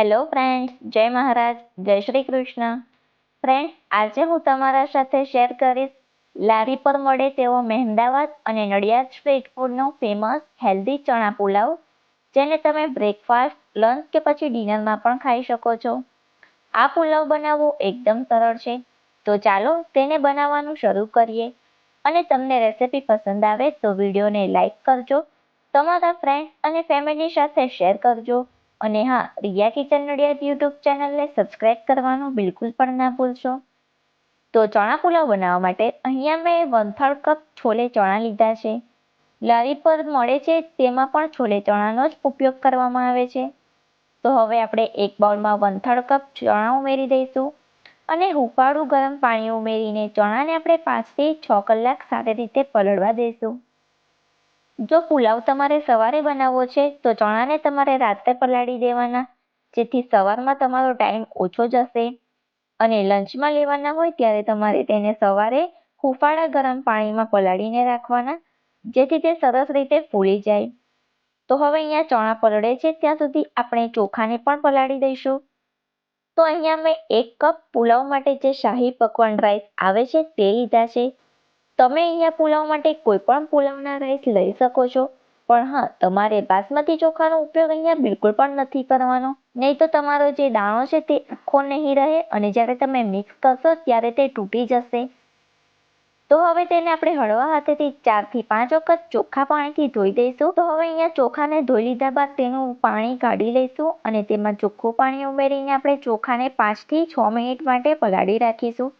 Hello friends, જય મહારાજ, જય Shri Krishna. Friends, આજે હું તમારા સાથે શેર કરીશ લારી પર મળે તેવો મહેમદાવાદ અને નડિયાદ સ્ટ્રીટ ફૂડનો ફેમસ હેલ્ધી ચણા પુલાવ, જેને તમે બ્રેકફાસ્ટ, લંચ કે પછી ડિનરમાં પણ ખાઈ શકો છો. આ પુલાવ બનાવવો એકદમ સરળ છે. તો ચાલો તેને બનાવવાનું શરૂ કરીએ. અને તમને રેસિપી પસંદ આવે તો વિડીયોને લાઈક કરજો, તમારા ફ્રેન્ડ અને ફેમિલી સાથે શેર કરજો. અને હા, રિયા કિચન નડિયાદ યુટ્યુબ ચેનલને સબસ્ક્રાઈબ કરવાનું બિલકુલ પણ ના ભૂલશો. તો ચણા પુલાવ બનાવવા માટે અહીંયા મેં વન થર્ડ કપ છોલે ચણા લીધા છે. લારી પર મળે છે તેમાં પણ છોલે ચણાનો જ ઉપયોગ કરવામાં આવે છે. તો હવે આપણે એક બાઉલમાં વન થર્ડ કપ ચણા ઉમેરી દઈશું અને હુંફાળું ગરમ પાણી ઉમેરીને ચણાને આપણે પાંચથી છ કલાક સારી રીતે પલળવા દઈશું. જો પુલાવ તમારે સવારે બનાવવો છે, તો ચણાને તમારે રાત્રે પલાળી દેવાના. જેથી સવારમાં તમારો ટાઈમ ઓછો જશે. અને લંચમાં લેવાના હોય ત્યારે તમારે તેને સવારે હુંફાળા ગરમ પાણીમાં પલાળીને રાખવાના, જેથી તે સરસ રીતે ફૂલી જાય. તો હવે અહીંયા ચણા પલળે છે, ત્યાં સુધી આપણે ચોખાને પણ પલાળી દઈશું. તો અહીંયા મેં એક કપ પુલાવ માટે જે શાહી પકવાન રાઈસ આવે છે, તે લીધા છે. તમે અહીંયા પુલાવ માટે કોઈ પણ પુલાવના રાઈસ લઈ શકો છો. પણ હા, તમારે બાસમતી ચોખાનો ઉપયોગ અહીંયા બિલકુલ પણ નથી કરવાનો. નહીં તો તમારો જે દાણો છે તે આખો નહીં રહે અને જ્યારે તમે મિક્સ કરશો ત્યારે તે તૂટી જશે. તો હવે તેને આપણે હળવા હાથેથી ચારથી પાંચ વખત ચોખ્ખા પાણીથી ધોઈ દઈશું. તો હવે અહીંયા ચોખાને ધોઈ લીધા બાદ તેનું પાણી કાઢી લઈશું અને તેમાં ચોખ્ખું પાણી ઉમેરીને આપણે ચોખાને પાંચથી છ મિનિટ માટે પલાળી રાખીશું.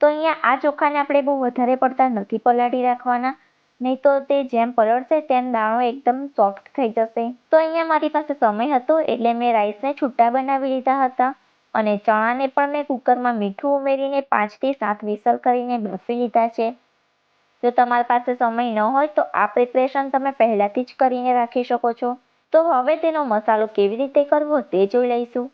તો અહીંયા આ ચોખાને આપણે બહુ વધારે પડતા નથી પલાળી રાખવાના. નહીં તો તે જેમ પલળશે તેમ દાણો એકદમ સોફ્ટ થઈ જશે. તો અહીંયા મારી પાસે સમય હતો એટલે મેં રાઈસને છૂટા બનાવી લીધા હતા અને ચણાને પણ મેં કુકરમાં મીઠું ઉમેરીને પાંચથી સાત વિસલ કરીને બાફી લીધા છે. જો તમારી પાસે સમય ન હોય તો આ પ્રિપરેશન તમે પહેલાંથી જ કરીને રાખી શકો છો. તો હવે તેનો મસાલો કેવી રીતે કરવો તે જોઈ લઈશું.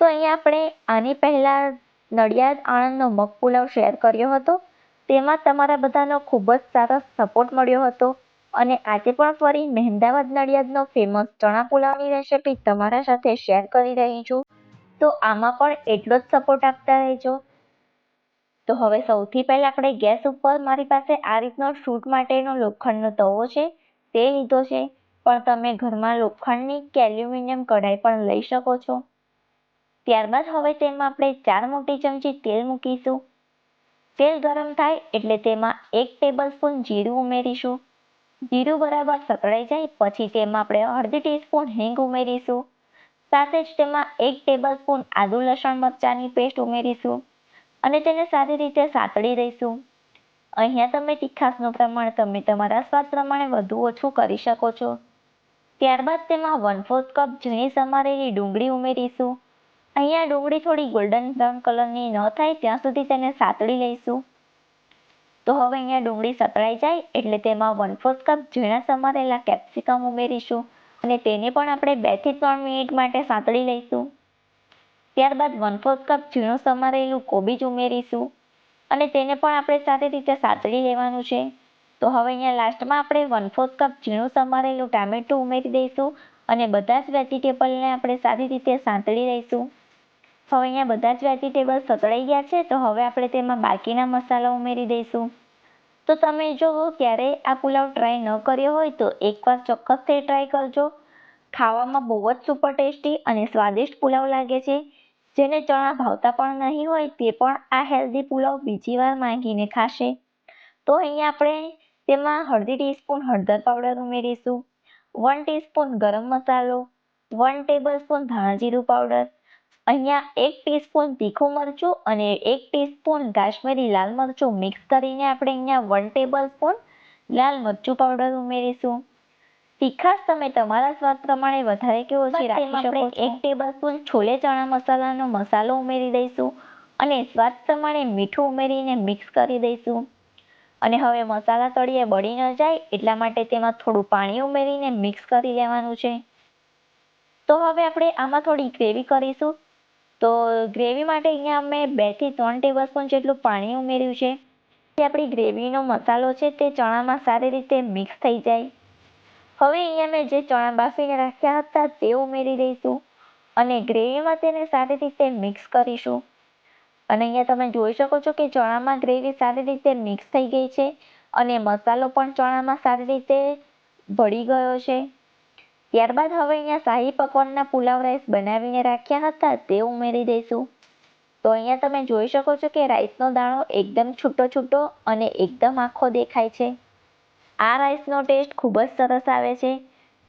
તો અહીંયા આપણે આની પહેલાં નડિયાદ આણંદનો મગ પુલાવ શેર કર્યો હતો. તેમાં તમારા બધાનો ખૂબ જ સારો સપોર્ટ મળ્યો હતો. અને આજે પણ ફરી મહેમદાવાદ નડિયાદનો ફેમસ ચણા પુલાવની રેસિપી તમારા સાથે શેર કરી રહી છું. તો આમાં પણ એટલો જ સપોર્ટ આપતા રહેજો. તો હવે સૌથી પહેલાં આપણે ગેસ ઉપર મારી પાસે આ રીતનો શૂટ માટેનો લોખંડનો તવો છે. તે લીધો છે. પણ તમે ઘરમાં લોખંડની કે એલ્યુમિનિયમ કઢાઈ પણ લઈ શકો છો. ત્યારબાદ હવે તેમાં આપણે ચાર મોટી ચમચી તેલ મૂકીશું. તેલ ગરમ થાય એટલે તેમાં એક ટેબલ સ્પૂન જીરું ઉમેરીશું. જીરું બરાબર સકળાઈ જાય પછી તેમાં આપણે અડધી ટીસ્પૂન હિંગ ઉમેરીશું. સાથે જ તેમાં એક ટેબલ સ્પૂન આદુ લસણ મરચાંની પેસ્ટ ઉમેરીશું અને તેને સારી રીતે સાતળી દઈશું. અહીંયા તમે તીખાસનું પ્રમાણ તમે તમારા સ્વાદ પ્રમાણે વધુ ઓછું કરી શકો છો. ત્યારબાદ તેમાં વન ફોર્થ કપ ઝીણી સમારેલી ડુંગળી ઉમેરીશું. અહીંયા ડુંગળી થોડી ગોલ્ડન બ્રાઉન કલરની ન થાય, ત્યાં સુધી તેને સાતળી લઈશું. તો હવે અહીંયા ડુંગળી સતળાઈ જાય, એટલે તેમાં વન ફોર્થ કપ ઝીણા સમારેલા કેપ્સિકમ ઉમેરીશું અને તેને પણ આપણે બેથી ત્રણ મિનિટ માટે સાતળી લઈશું. ત્યારબાદ વન ફોર્થ કપ ઝીણું સમારેલું કોબીજ ઉમેરીશું અને તેને પણ આપણે સારી રીતે સાતળી લેવાનું છે. તો હવે અહીંયા લાસ્ટમાં આપણે વન ફોર્થ કપ ઝીણું સમારેલું ટામેટું ઉમેરી દઈશું અને બધા જ વેજીટેબલને આપણે સારી રીતે સાંતળી લઈશું. હવે અહીંયા બધા જ વેજીટેબલ સતળાઈ ગયા છે, તો હવે આપણે તેમાં બાકીના મસાલા ઉમેરી દઈશું. તો તમે જો ક્યારેય આ પુલાવ ટ્રાય ન કર્યો હોય તો એકવાર ચોક્કસથી ટ્રાય કરજો. ખાવામાં બહુ જ સુપર ટેસ્ટી અને સ્વાદિષ્ટ પુલાવ લાગે છે. જેને ચણા ભાવતા પણ નહીં હોય તે પણ આ હેલ્ધી પુલાવ બીજી વાર માંગીને ખાશે. તો અહીંયા આપણે તેમાં હળદી ટીસ્પૂન હળદર પાવડર ઉમેરીશું વન ટીસ્પૂન ગરમ મસાલો વન ટેબલ સ્પૂન ધાણા જીરું પાવડર અહીંયા એક ટીસ્પૂન તીખું મરચું અને એક ટીસ્પૂન કાશ્મીરી લાલ મરચું મિક્સ કરીને આપણે અહીંયા વન ટેબલ સ્પૂન લાલ મરચું પાવડર ઉમેરીશું. તીખાશ તમે તમારા સ્વાદ પ્રમાણે વધારે કે ઓછી રાખી શકો એક ટેબલ સ્પૂન છોલે ચણા મસાલાનો મસાલો ઉમેરી દઈશું અને સ્વાદ પ્રમાણે મીઠું ઉમેરીને મિક્સ કરી દઈશું. અને હવે મસાલા તળીએ બળી ન જાય એટલા માટે તેમાં થોડું પાણી ઉમેરીને મિક્સ કરી લેવાનું છે. તો હવે આપણે આમાં થોડી ગ્રેવી કરીશું. તો ગ્રેવી માટે અહીંયા અમે બેથી ત્રણ ટેબલ સ્પૂન જેટલું પાણી ઉમેર્યું છે. જે આપણી ગ્રેવીનો મસાલો છે તે ચણામાં સારી રીતે મિક્સ થઈ જાય. હવે અહીંયા મેં જે ચણા બાફીને રાખ્યા હતા તે ઉમેરી દઈશું અને ગ્રેવીમાં તેને સારી રીતે મિક્સ કરીશું. અને અહીંયા તમે જોઈ શકો છો કે ચણામાં ગ્રેવી સારી રીતે મિક્સ થઈ ગઈ છે અને મસાલો પણ ચણામાં સારી રીતે ભળી ગયો છે. ત્યારબાદ હવે અહીંયા શાહી પકવાનના પુલાવ રાઈસ બનાવીને રાખ્યા હતા, તે ઉમેરી દઈશું. તો અહીંયા તમે જોઈ શકો છો કે રાઈસનો દાણો એકદમ છૂટો છૂટો અને એકદમ આખો દેખાય છે. આ રાઈસનો ટેસ્ટ ખૂબ જ સરસ આવે છે.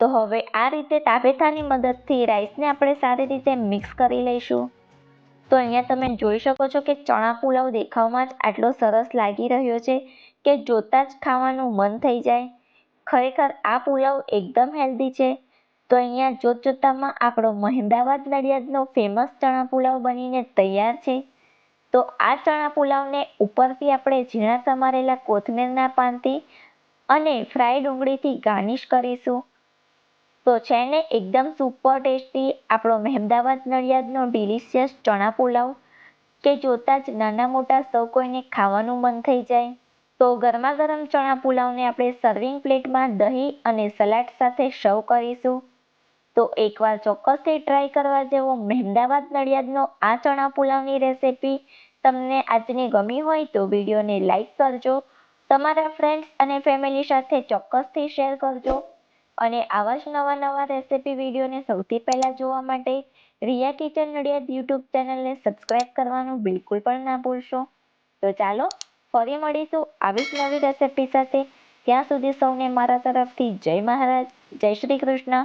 તો હવે આ રીતે તાપેથાની મદદથી રાઈસને આપણે સારી રીતે મિક્સ કરી લઈશું. તો અહીંયા તમે જોઈ શકો છો કે ચણા પુલાવ દેખાવમાં જ આટલો સરસ લાગી રહ્યો છે કે જોતાં જ ખાવાનું મન થઈ જાય. ખરેખર આ પુલાવ એકદમ હેલ્ધી છે. તો અહીંયા જોત જોતામાં આપણો મહેમદાવાદ નડિયાદનો ફેમસ ચણા પુલાવ બનીને તૈયાર છે. તો આ ચણા પુલાવને ઉપરથી આપણે ઝીણા સમારેલા કોથમીરના પાનથી અને ફ્રાય ડુંગળીથી ગાર્નિશ કરીશું. તો છે ને, એકદમ સુપર ટેસ્ટી આપણો મહેમદાવાદ નડિયાદનો ડિલિશિયસ ચણા પુલાવ. કે જોતાં જ નાના મોટા સૌ કોઈને ખાવાનું મન થઈ જાય. તો ગરમા ગરમ ચણા પુલાવને આપણે સર્વિંગ પ્લેટમાં દહીં અને સલાડ સાથે સર્વ કરીશું. તો એકવાર ચોક્કસથી ટ્રાય કરવા જેવો મહેમદાવાદ નડિયાદનો આ ચણા પુલાવની રેસિપી તમને આજની ગમી હોય તો વિડીયોને લાઈક કરજો, તમારા ફ્રેન્ડ્સ અને ફેમિલી સાથે ચોક્કસથી શેર કરજો અને આવા જ નવા નવા રેસિપી વિડીયોને સૌથી પહેલાં જોવા માટે રિયા કિચન નડિયાદ યુટ્યુબ ચેનલને સબસ્ક્રાઇબ કરવાનું બિલકુલ પણ ના ભૂલશો. તો ચાલો ફરી મળીશું આવી જ નવી રેસીપી સાથે. ત્યાં સુધી સૌને મારા તરફથી જય મહારાજ, જય શ્રી કૃષ્ણ.